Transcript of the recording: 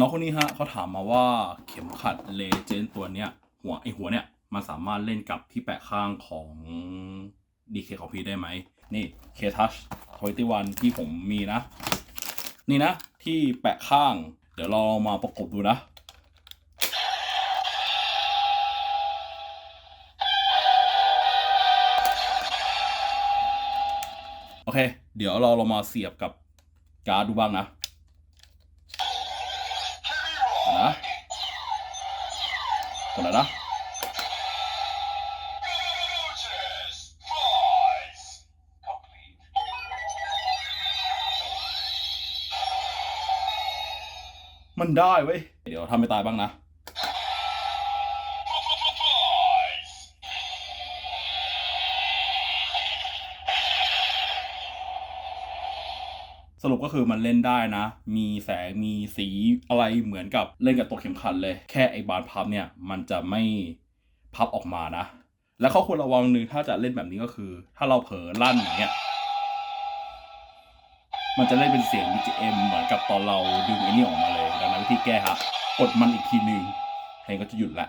น้องคนนี้ฮะเขาถามมาว่าเข็มขัดเลเจนตัวเนี้ยหัวไอหัวเนี้ยมันสามารถเล่นกับที่แปะข้างของ DK ของพีได้ไหม นี่ K Touch 21ที่ผมมีนะ นี่นะ ที่แปะข้าง เดี๋ยวเรามาประกบดูนะ โอเค เดี๋ยวเราเรามาเสียบกับการ์ดดูบ้างนะ แล้วนะมันได้เว้ย เดี๋ยวทำไม่ตายบ้างนะ สรุปก็คือมันเล่นได้นะ มีแสง มีสีอะไรเหมือนกับเล่นกับตัวเข็มขัดเลย แค่ไอ้บานพับเนี่ย มันจะไม่พับออกมานะ แล้วข้อควรระวังหนึ่งถ้าจะเล่นแบบนี้ก็คือ ถ้าเราเผลอลั่นอย่างเงี้ย มันจะเล่นเป็นเสียง BGM เหมือนกับตอนเราดึงไอ้นี่ออกมาเลย ดังนั้นวิธีแก้ฮะ กดมันอีกทีหนึ่งเพลงก็จะหยุดละ